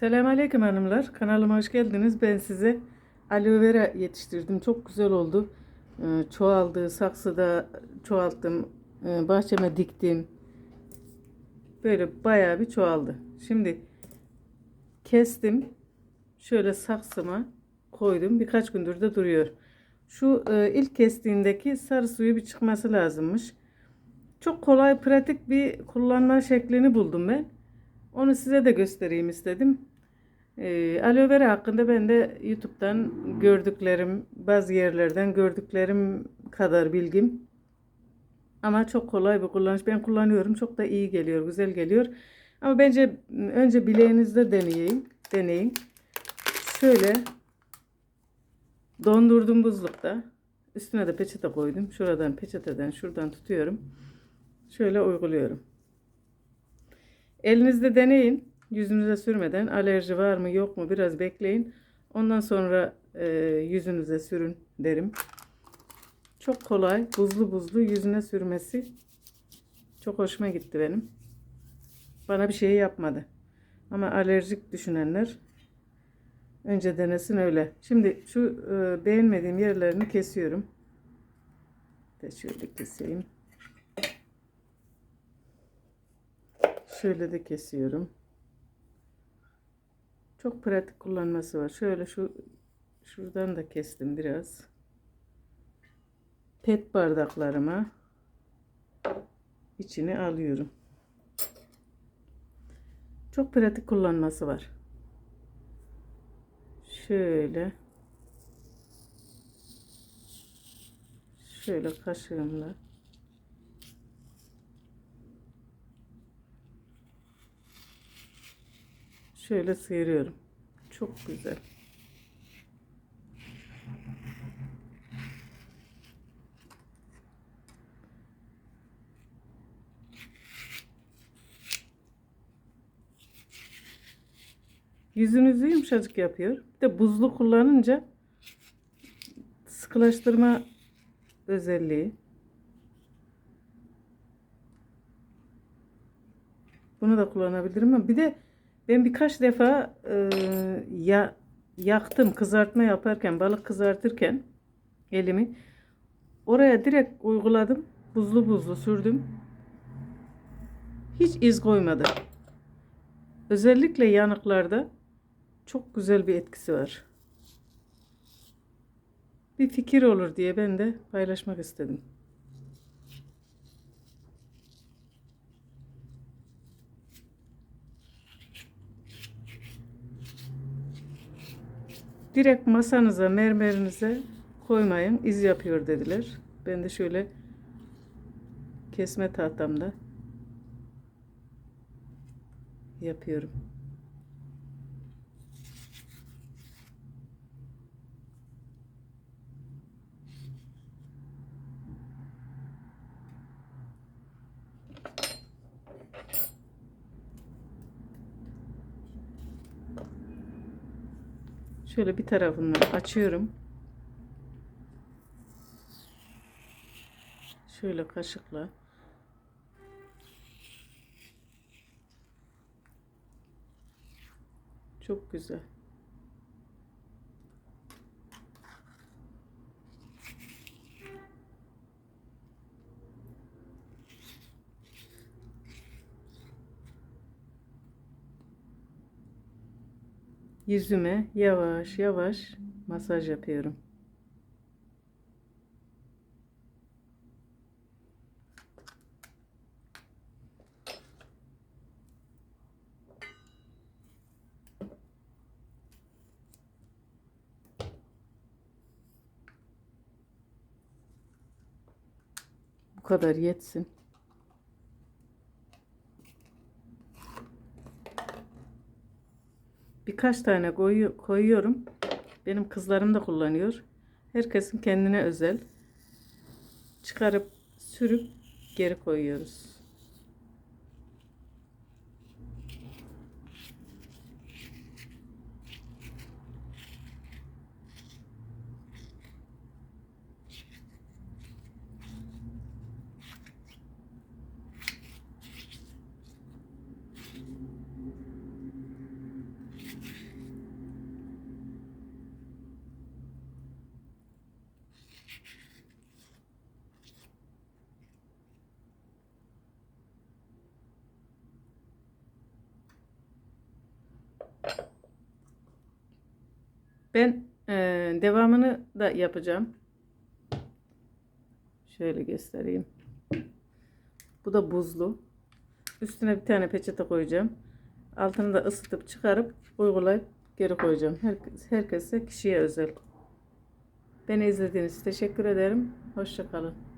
Selamünaleyküm hanımlar. Kanalıma hoş geldiniz. Ben size aloe vera yetiştirdim. Çok güzel oldu. Ee, Çoğaldı. Saksıda çoğalttım. Ee, Bahçeme diktim. Böyle bayağı bir çoğaldı. Şimdi kestim. Şöyle saksıma koydum. Birkaç gündür de duruyor. Şu e, ilk kestiğindeki sarı suyu bir çıkması lazımmış. Çok kolay, pratik bir kullanma şeklini buldum ben. Onu size de göstereyim istedim. Ee, aloe vera hakkında ben de YouTube'dan gördüklerim, bazı yerlerden gördüklerim kadar bilgim. Ama çok kolay bir kullanış. Ben kullanıyorum. Çok da iyi geliyor, güzel geliyor. Ama bence önce bileğinizde deneyin. Deneyin. Şöyle dondurdum buzlukta. Üstüne de peçete koydum. Şuradan peçeteden şuradan tutuyorum. Şöyle uyguluyorum. Elinizde deneyin. Yüzünüze sürmeden alerji var mı yok mu biraz bekleyin. Ondan sonra e, yüzünüze sürün derim. Çok kolay buzlu buzlu yüzüne sürmesi çok hoşuma gitti benim. Bana bir şey yapmadı. Ama alerjik düşünenler önce denesin öyle. Şimdi şu e, beğenmediğim yerlerini kesiyorum. De şöyle keseyim. Şöyle de kesiyorum. Çok pratik kullanması var. Şöyle şu şuradan da kestim biraz. Pet bardaklarıma içine alıyorum. Çok pratik kullanması var. Şöyle şöyle kaşığımla Şöyle sıyırıyorum. Çok güzel. Yüzünüzü yumuşacık yapıyor. Bir de buzlu kullanınca sıkılaştırma özelliği. Bunu da kullanabilirim bir de ben birkaç defa e, ya yaktım kızartma yaparken balık kızartırken elimi oraya direkt uyguladım. Buzlu buzlu sürdüm. Hiç iz koymadı. Özellikle yanıklarda çok güzel bir etkisi var. Bir fikir olur diye ben de paylaşmak istedim. Direkt masanıza, mermerinize koymayın. iz yapıyor dediler. Ben de şöyle kesme tahtamda yapıyorum. Şöyle bir tarafını açıyorum. Şöyle kaşıkla Çok güzel. Yüzüme yavaş yavaş masaj yapıyorum. Bu kadar yetsin. Birkaç tane koyu, koyuyorum. Benim kızlarım da kullanıyor. Herkesin kendine özel. Çıkarıp sürüp geri koyuyoruz. Ben e, devamını da yapacağım. Şöyle göstereyim. Bu da buzlu. Üstüne bir tane peçete koyacağım. Altını da ısıtıp çıkarıp uygulayıp geri koyacağım. Herkes, herkese kişiye özel. Beni izlediğiniz için teşekkür ederim. Hoşçakalın.